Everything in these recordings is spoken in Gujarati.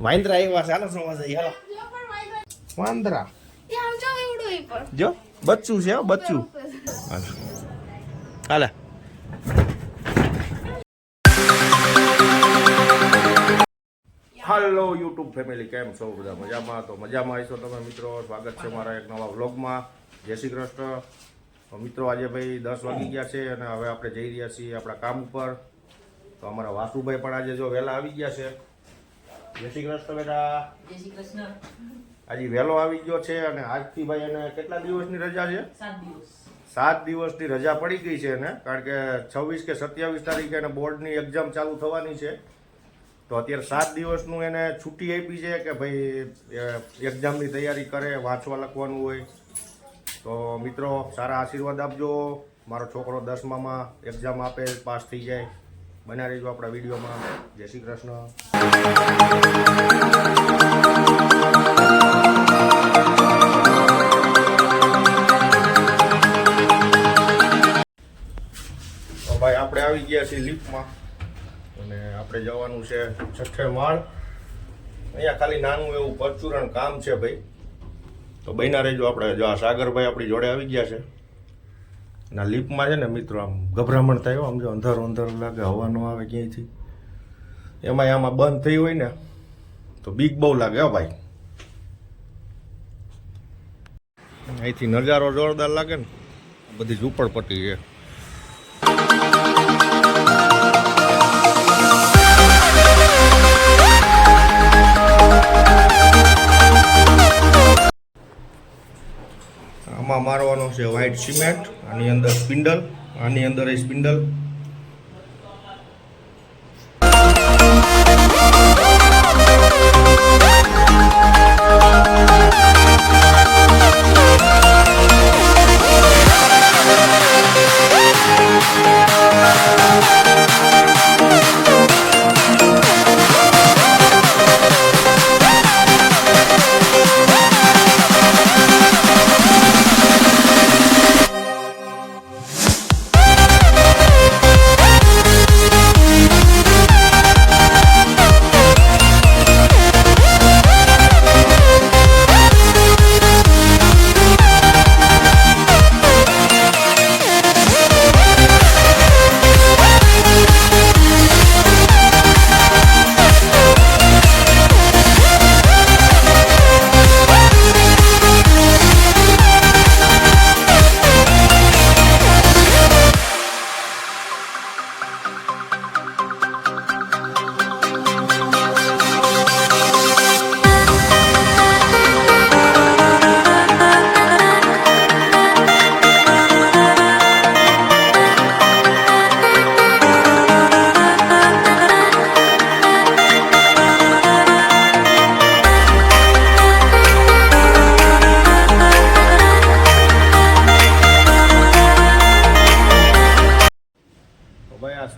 વાંદરા એવા ચાલો સોવા જઈએ, હાલો. વાંદરા? જો, બચ્ચું છે બચ્ચું. હાલો. હાલે. યુટ્યુબ ફેમિલી, કેમ છો? બધા મજામાં? તો મજામાં આવીશો તમે મિત્રો? સ્વાગત છે મારા એક નવા વ્લોગમાં. જય શ્રી કૃષ્ણ. મિત્રો, આજે ભાઈ દસ વાગી ગયા છે અને હવે આપણે જઈ રહ્યા છીએ આપણા કામ ઉપર. તો અમારા વાસુભાઈ પણ આજે જો વહેલા આવી ગયા છે. જય શ્રી કૃષ્ણ બેટા. જય શ્રી કૃષ્ણ. આજે વહેલો આવી ગયો છે અને આજથી ભાઈ એને કેટલા દિવસની રજા છે? સાત દિવસ. સાત દિવસની રજા પડી ગઈ છે એને કારણ કે છવ્વીસ કે સત્યાવીસ તારીખે એને બોર્ડની એક્ઝામ ચાલુ થવાની છે. તો અત્યારે સાત દિવસનું એને છૂટી આપી છે કે ભાઈ એક્ઝામની તૈયારી કરે વાંચવા લખવાનું હોય. તો મિત્રો સારા આશીર્વાદ આપજો. મારો છોકરો દસમામાં એક્ઝામ આપે પાસ થઈ જાય. બના રહેજો આપણા વિડીયોમાં. જય શ્રી કૃષ્ણ. ભાઈ, આપણે આવી ગયા છીએ લિફ્ટમાં. અને આપણે જવાનું છે છઠ્ઠે માળ. અહીંયા ખાલી નાનું એવું પરચુરણ કામ છે ભાઈ. તો બન્યા રહેજો આપણે. જો આ સાગરભાઈ આપણી જોડે આવી ગયા છે. ના લીપમાં છે ને મિત્રો, આમ ગભરામણ થાય આમ જો અંધારું અંધારું લાગે, હવા ન આવે ક્યાંયથી. એમાંય આમાં બંધ થઈ હોય ને, તો બીક બહુ લાગે હો ભાઈ. અહીંથી નજારો જોરદાર લાગે ને, બધી ઝૂંપડપટ્ટી છે. આમાં મારવાનો છે વ્હાઇટ સિમેન્ટ આની અંદર સ્પિન્ડલ આની અંદર એ સ્પિન્ડલ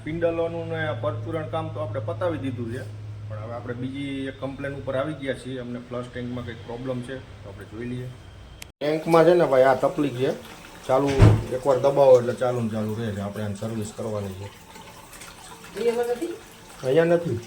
તો સ્પિન્ડલોનું ને આ પરચુરણ કામ તો આપણે પતાવી દીધું છે. પણ હવે આપણે બીજી એક કમ્પ્લેન ઉપર આવી ગયા છીએ. અમને ફ્લશ ટેન્કમાં કંઈક પ્રોબ્લેમ છે તો આપણે જોઈ લઈએ. ટેન્કમાં છે ને ભાઈ આ તકલીફ છે. ચાલુ એકવાર દબાવો એટલે ચાલુ ને ચાલુ રહે છે. આપણે આને સર્વિસ કરવાની છે. અહીંયા નથી.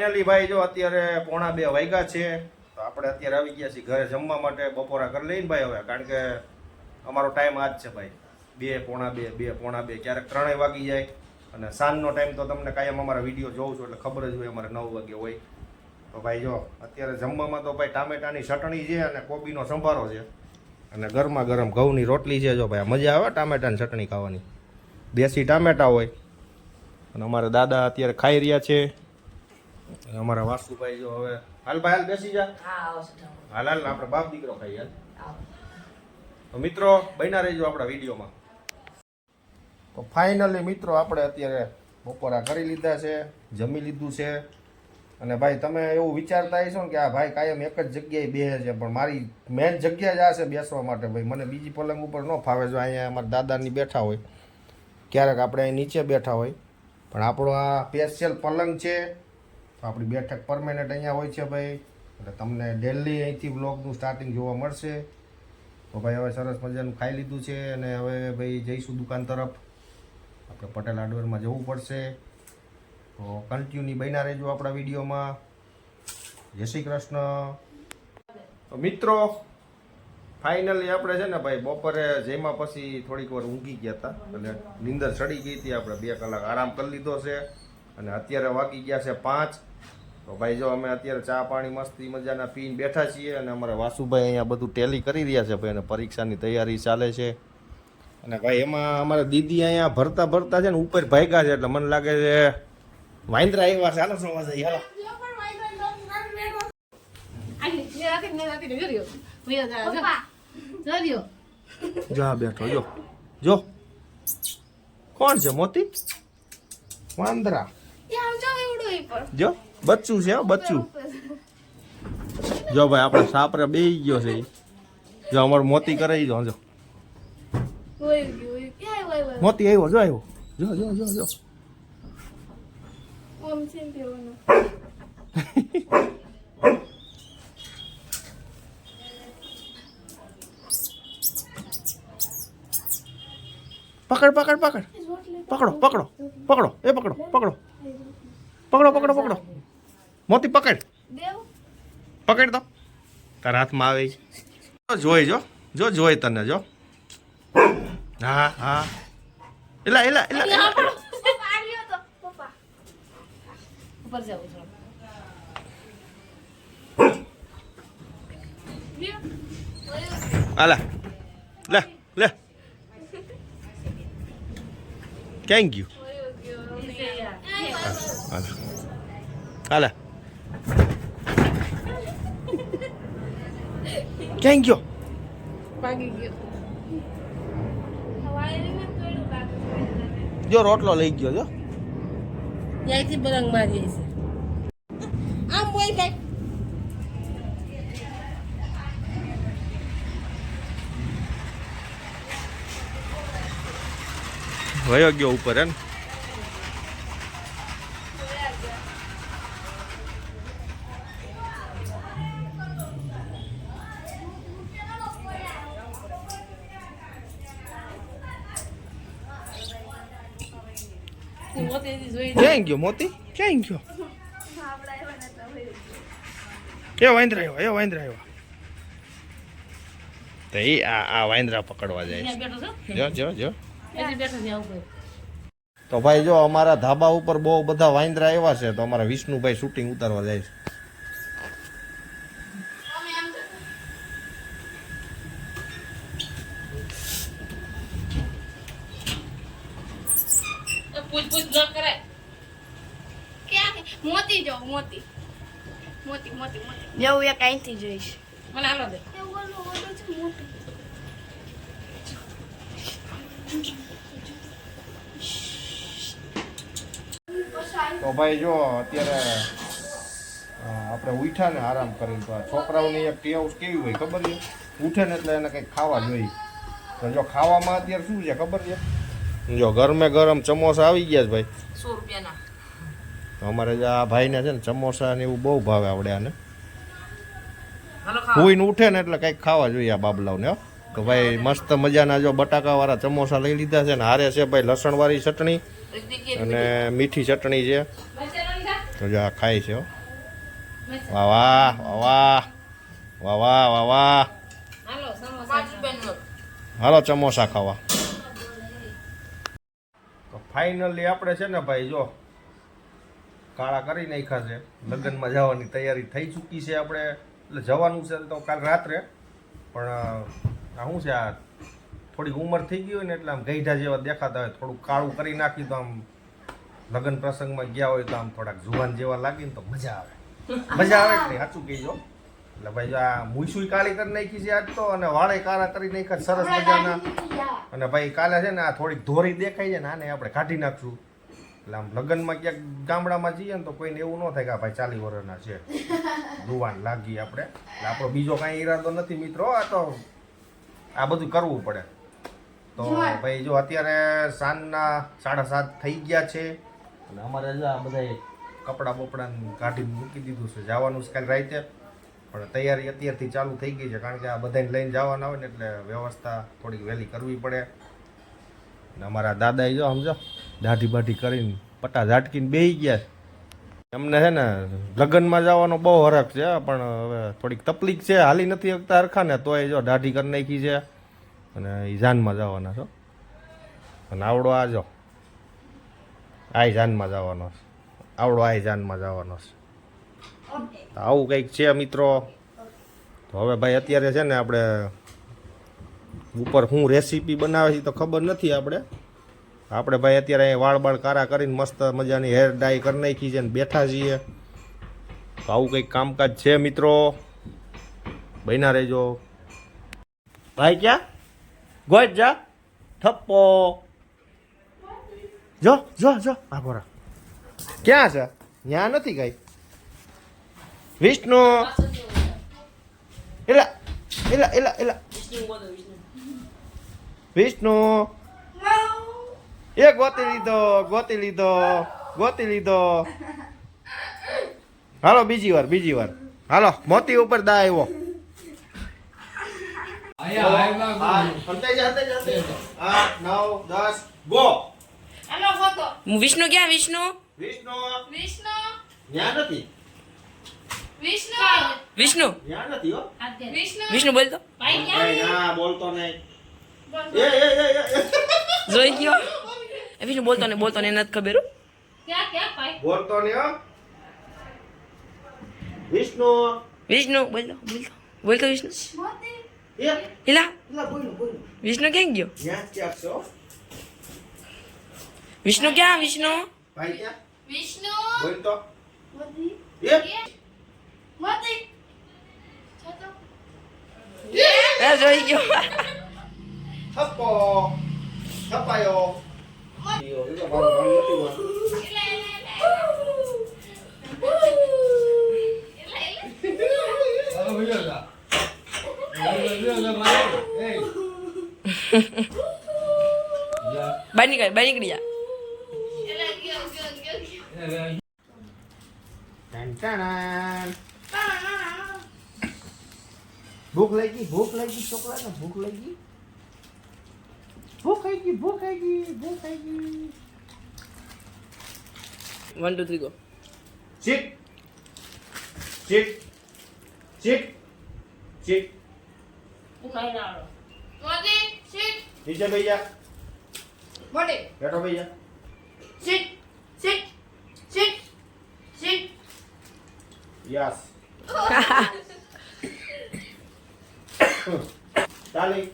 ફાઇનલી ભાઈ, જો અત્યારે પોણા બે વાગ્યા છે, તો આપણે અત્યારે આવી ગયા છીએ ઘરે જમવા માટે, બપોરા કરી લઈને ભાઈ હવે, કારણ કે અમારો ટાઈમ આ જ છે ભાઈ. બે, પોણા બે બે, પોણા બે, ક્યારેક ત્રણેય વાગી જાય. અને સાંજનો ટાઈમ તો તમને કાયમ અમારા વીડિયો જોઉં છું, એટલે ખબર જ હોય અમારે નવ વાગે હોય. તો ભાઈ જો, અત્યારે જમવામાં તો ભાઈ ટામેટાની ચટણી છે અને કોબીનો સંભારો છે. અને ગરમા ગરમ ઘઉંની રોટલી છે, જો ભાઈ મજા આવે ટામેટાની ચટણી ખાવાની. દેશી ટામેટા હોય. અને અમારા દાદા અત્યારે ખાઈ રહ્યા છે. અમારા વાસુભાઈ જો હવે હાલ ભાઈ હાલ બેસી જા. હાલ હાલ આપણે બાપ દીકરો ખાઈ હાલ તો મિત્રો બન્યા રહેજો આપણા વિડીયોમાં. તો ફાઇનલી મિત્રો આપણે અત્યારે બપોરા કરી લીધા છે જમી લીધું છે. અને ભાઈ તમે એવું વિચારતા હશો ને કે આ ભાઈ કાયમ એક જ જગ્યાએ બેસે છે પણ મારી મેન જગ્યા જ આ છે બેસવા માટે. ભાઈ મને બીજી પલંગ ઉપર ન ફાવે જો અહીંયા અમારા દાદાની બેઠા હોય. ક્યારેક આપણે અહીં નીચે બેઠા હોય. પણ આપણો આ સ્પેશિયલ પલંગ છે તો આપણી બેઠક પરમેનન્ટ અહીંયા હોય છે ભાઈ. એટલે તમને ડેલી અહીંથી વ્લોગનું સ્ટાર્ટિંગ જોવા મળશે. તો ભાઈ હવે સરસ મજાનું ખાઈ લીધું છે અને હવે ભાઈ જઈશું દુકાન તરફ. આપણે પટેલ હાર્ડવેરમાં જવું પડશે. તો કન્ટિન્યુ બન્યા રહેજો આપણા વિડીયોમાં. જય શ્રી કૃષ્ણ. મિત્રો ફાઇનલી આપણે છે ને ભાઈ બપોરે જેમાં પછી થોડીક વાર ઊંઘી ગયા હતા. એટલે નીંદર ચડી ગઈ હતી. આપણે બે કલાક આરામ કરી લીધો છે. અને અત્યારે વાગી ગયા છે પાંચ. તો ભાઈ જો અમે અત્યારે ચા પાણી મસ્તી મજાના પીને બેઠા છીએ અને અમારા વાસુભાઈ અહીંયા બધું ટેલી કરી રહ્યા છે ભાઈ અને પરીક્ષાની તૈયારી ચાલે છે. અને ભાઈ એમાં અમારા દીદી અહીંયા ભરતા ભરતા છે ને ઉપર ભાગ્યા છે એટલે મને લાગે છે વાંદરા આવ્યા છે. હાલો વાંધો હાલો. જા બેઠો જો. જો. કોણ છે મોતી? વાંદરા. જો. બચ્ચું છે હો, બચ્ચું. જો ભાઈ આપણે સાપરે બેહી ગયો છે. જો અમારો મોતી કરાવી જો. જો મોતી આવ્યો જો આવ્યો. જો જો જો જો. પકડ પકડ પકડ. પકડો પકડો. પકડો એ પકડો પકડો. પકડો પકડો પકડો. મોતી પકડ. પકડ તો. તારા હાથમાં આવે. જો જોઈ જો. જો જોઈ તને જો. હા હા. એલા એલા એલા. ઉપર જાઉં છું. આલા લે લે. ક્યાં ગયું? આલા. આલા. ક્યાં ગયો ભાગી ગયો જો રોટલો લઈ ગયો જો. ત્યાંથી બરંગ મારી છે આમ બોલ કઈ. વયો ગયો ઉપર હે ક્યાં ગયો મોતી ક્યાં ગયો એ વાંદરા આવ્યો એ વાંદરા આવ્યો તો એ આ આ વાંદરા પકડવા જાય જો જો જો તો ભાઈ જો અમારા ધાબા ઉપર બહુ બધા વાંદરા આવ્યા છે તો અમારા વિષ્ણુભાઈ શૂટિંગ ઉતારવા જાય છે. પૂછ પૂછ ન કરે ક્યાં છે? મોતી જો મોતી. મોતી મોતી મોતી. જવું એક અહીંથી જોઈશ. મને હાલો દે. તો ભાઈ જો અત્યારે આપણે ઉઠ્યા ને આરામ કરીને તો છોકરાઓની એક ટેવ કેવી હોય ખબર છે? ઉઠે ને એટલે એને કંઈક ખાવા જોઈએ. તો જો ખાવામાં અત્યારે શું છે ખબર છે? જો ગરમે ગરમ ચમોસા આવી ગયા છે ભાઈ. સો રૂપિયાના. અમારે આ ભાઈને છે ને ચમોસા ને એવું બહુ ભાવે આવડે આને. હોઈને ઉઠે ને એટલે કંઈક ખાવા જોઈએ આ બાબલાઓને હો. તો ભાઈ મસ્ત મજાના જો બટાકાવાળા ચમોસા લઈ લીધા છે ને હારે છે ભાઈ લસણવાળી ચટણી અને મીઠી ચટણી છે. તો જો આ ખાય છે હો. વાહ વાહ વાહ વાહ વાહ વાહ વાહ. હાલો ચમોસા ખાવા. ફાઇનલી આપણે છે ને ભાઈ જો કાળા કરી નાખ્યા છે. લગ્નમાં જવાની તૈયારી થઈ ચૂકી છે આપણે. એટલે જવાનું છે તો કાલ રાત્રે. પણ, આ શું છે, આ થોડી ઉંમર થઈ ગઈ હોય ને એટલે આમ ગઈઢા જેવા દેખાતા હોય. થોડું કાળું કરી નાખી તો આમ લગ્ન પ્રસંગમાં ગયા હોય તો આમ થોડાક જુવાન જેવા લાગીને તો મજા આવે. મજા આવે કે સાચું કહેજો. એટલે ભાઈ આ મૂછું કાળી કરી નાખી છે આજ તો અને વાળે કાળા કરી નાખ્યા સરસ મજાના. અને ભાઈ કાલે છે ને આ થોડીક ધોરી દેખાય છે ને આને આપણે કાઢી નાખશું. એટલે આમ લગ્નમાં ક્યાંક ગામડામાં જઈએ ને તો કોઈને એવું ન થાય કે આ ભાઈ ચાલી વર્ષના છે. દુવાન લાગી આપણે. એટલે આપણો બીજો કાંઈ ઈરાદો નથી મિત્રો આ તો આ બધું કરવું પડે. તો ભાઈ જો અત્યારે સાંજના સાડા સાત થઈ ગયા છે. અને અમારે જો આ બધા કપડાં બપડાં કાઢીને મૂકી દીધું છે. જવાનું છે કાલે રાતે. પણ તૈયારી અત્યારથી ચાલુ થઈ ગઈ છે, કારણ કે આ બધાને લઈને જવાના હોય ને એટલે વ્યવસ્થા થોડીક વહેલી કરવી પડે. અને અમારા દાદાએ જો, સમજો, દાઢી બાઢી કરીને પટ્ટા ઝાટકીને બેસી ગયા એમને છે ને, લગ્નમાં જવાનો બહુ હરખ છે, પણ હવે થોડીક તકલીફ છે, હાલી નથી શકતા હરખા ને તોય જો દાઢી કરી નાખી છે અને એ જાનમાં જવાના છો. અને આવડો આ જો, આય જાનમાં જવાનો છે. આવડો આય જાનમાં જવાનો છે. આવું કંઈક છે મિત્રો. તો હવે ભાઈ અત્યારે છે ને આપણે ઉપર હું રેસીપી બનાવે છે તો ખબર નથી આપણે. આપણે ભાઈ અત્યારે અહીં વાળ બાળ કારા કરીને મસ્ત મજાની હેર ડાય કરી નાખી છે ને બેઠા છીએ. તો આવું કંઈક કામકાજ છે મિત્રો. બન્યા રહેજો. ભાઈ ક્યાં? ગોજ જા. થપ્પો જો જો જો. આ બોરા ક્યાં છે? ત્યાં નથી કઈ? વિષ્ણુ એલા એલા એલા એલા વિષ્ણુ એ ગોતી લીધો ગોતી લીધો ગોતી લીધો હાલો બીજી વાર બીજી વાર હાલો મોતી ઉપર દા આવ્યો વિષ્ણુ ક્યાં વિષ્ણુ વિષ્ણુ વિષ્ણુ ત્યાં નથી વિષ્ણુ! વિષ્ણુ? વિષ્ણુ વિષ્ણુ બોલ તો. ભાઈ ક્યાં ભાઈ ના બોલતો નહીં. એ એ એ એ, એ. જોઈ ગયો? એ વિષ્ણુ બોલતો ને બોલતો ને નથી ખબર બોલતો ને વિષ્ણુ. વિષ્ણુ બોલતો બોલતો બોલ તો. બોલ તો વિષ્ણુ. બોલો વિષ્ણુ ક્યાં ગયો? વિષ્ણુ ક્યાં વિષ્ણુ? વિષ્ણુ! ક્યાં? વિષ્ણુ ભાઈ ક્યાં વિષ્ણુ બોલતો મોતી એ મોતી છતો એ જોઈ ગયો થપ્પો થપાયો ઈયો, ઈ તો મારું મન નથી હોતું. બહાર નીકળ બહાર નીકળી જા ટન ટન. ભૂખ લાગી ભૂખ લાગી છોકરાને ભૂખ લાગી ભૂખ લાગી ભૂખ લાગી ભૂખ લાગી one two three go Sit. Sit. Sit. Sit. મોતી sit નીચે બેસી જા મોતી બેઠો બેસી જા sit sit sit sit yes તાલી.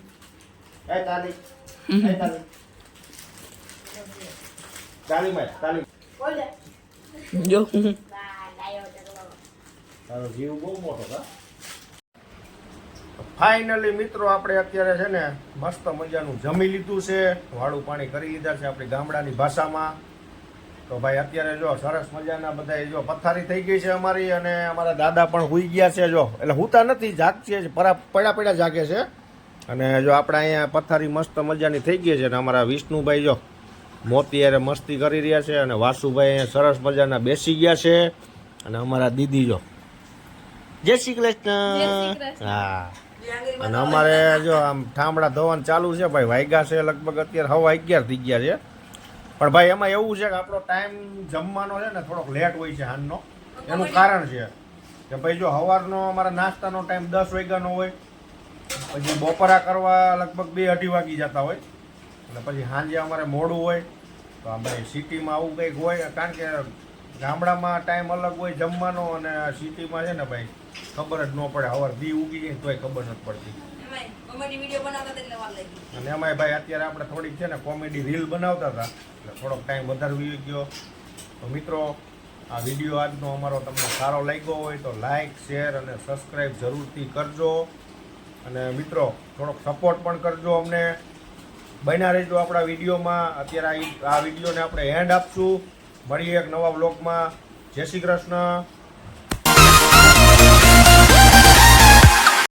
એ તાલી. એ તાલી. તાલી માં તાલી. જો. તારો જીવ બહુ મોટો હા. ફાઇનલી મિત્રો આપણે અત્યારે છે ને મસ્ત મજાનું જમી લીધું છે. વાળું પાણી કરી લીધા છે આપણી ગામડાની ભાષામાં. તો ભાઈ અત્યારે જો સરસ મજાના બધા જો પથારી થઈ ગઈ છે અમારી અને અમારા દાદા પણ હુઈ ગયા છે જો. એટલે હુતા નથી જાગશે છે પરા પડ્યા પડ્યા જાગે છે. અને જો આપણે અહીંયા પથારી મસ્ત મજાની થઈ ગઈ છે અને અમારા વિષ્ણુભાઈ જો મોતી અરે મસ્તી કરી રહ્યા છે અને વાસુભાઈ અહીંયા સરસ મજાના બેસી ગયા છે. અને અમારા દીદી જો. જય શ્રી કૃષ્ણ. હા. અને અમારે જો આમ ઠામડા ધોવાનું ચાલુ છે ભાઈ વાગ્યા છે લગભગ અત્યારે હવા અગિયાર થઈ ગયા છે. પણ ભાઈ એમાં એવું છે કે આપણો ટાઈમ જમવાનો છે ને થોડોક લેટ હોય છે હાનનો એનું કારણ છે કે ભાઈ જો સવારનો અમારા નાસ્તાનો ટાઈમ દસ વાગ્યાનો હોય પછી બપોરા કરવા લગભગ બે અઢી વાગી જતા હોય અને પછી સાંજે અમારે મોડું હોય તો ભાઈ સિટીમાં આવું કંઈક હોય કારણ કે ગામડામાં ટાઈમ અલગ હોય જમવાનો અને સિટીમાં છે ને ભાઈ ખબર જ ન પડે સવાર દી ઉગી જાય તોય ખબર નથી પડતી. અને એમાંય ભાઈ અત્યારે આપણે થોડીક છે ને કોમેડી રીલ બનાવતા હતા. એટલે થોડોક ટાઈમ વધારે વી ગયો. તો મિત્રો, આ વીડિયો આજનો અમારો તમને સારો લાગ્યો હોય તો લાઈક શેર અને સબસ્ક્રાઈબ જરૂરથી કરજો. અને મિત્રો, થોડોક સપોર્ટ પણ કરજો અમને. બન્યા રહેજો આપણા વિડીયોમાં. અત્યારે આ આ વિડીયોને આપણે હેન્ડ આપશું. મળીએ એક નવા બ્લોગમાં જય શ્રી કૃષ્ણ.